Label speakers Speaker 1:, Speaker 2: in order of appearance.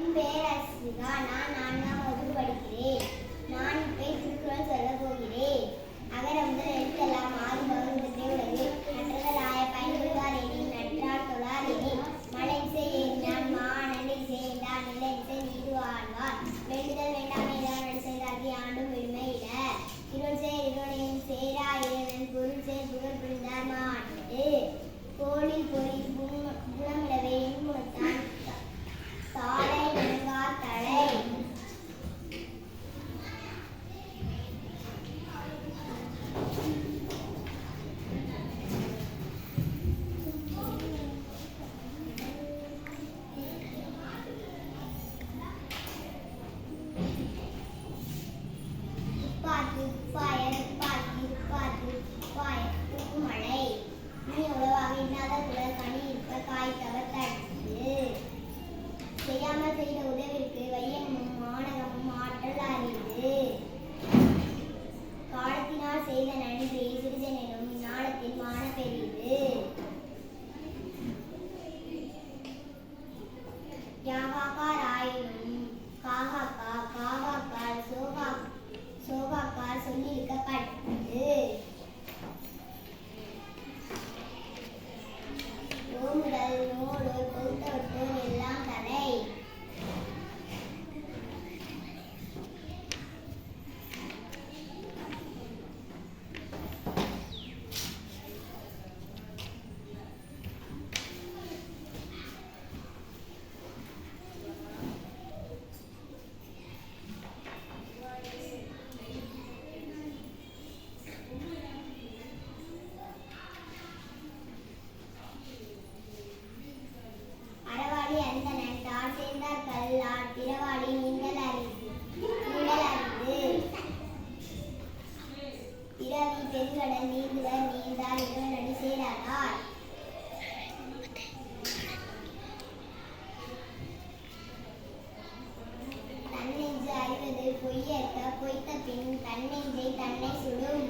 Speaker 1: Não, não, não, não. 呀，花花 ஆசேந்தார் கல்லார் அறிந்து நீங்கள் அறிந்து. பிறவி பெருங்கடல் நீந்துவர் நீந்தார் இவன் பொய்த்த பின் தன்னெஞ்சை தன்னை சுடும்.